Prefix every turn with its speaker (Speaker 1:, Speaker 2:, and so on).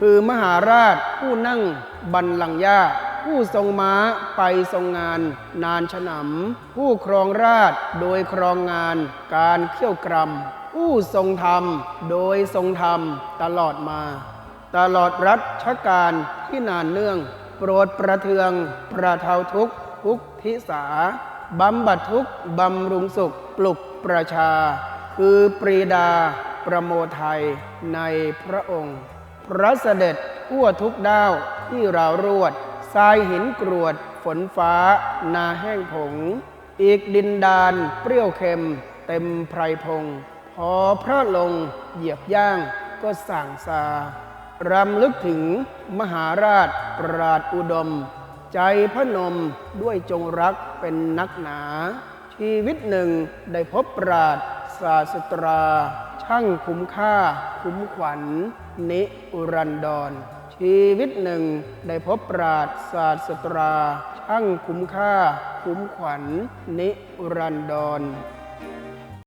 Speaker 1: คือมหาราชผู้นั่งบันลังยาผู้ทรงม้าไปทรงงาน นานฉนำผู้ครองราชโดยครองงาน การเขี่ยวกรำผู้ทรงธรรม โดยทรงธรรมตลอดมา ตลอดรัชกาลที่นานเนื่อง โปรดประเทืองประเทาทุกทุกทิสาบำบัดทุกบำรุงสุขปลุกประชา คือปรีดาประโมทไทยในพระองค์ พระเสด็จทั่วทุกดาวที่ราวรวดทรายหินกรวด ฝนฟ้า นาแห้งผง อีกดินดาน เปรี้ยวเค็ม เต็มไพรพง พอพระลงเหยียบย่างก็สั่งซารำลึกถึงมหาราชปราดอุดม ใจพระนมด้วยจงรักเป็นนักหนา ชีวิตหนึ่งได้พบปราดศาสตรา ช่างคุ้มค่าคุ้มขวัญ นิรันดร ชีวิตหนึ่งได้พบปราดศาสตรา ช่างคุ้มค่าคุ้มขวัญ นิรันดร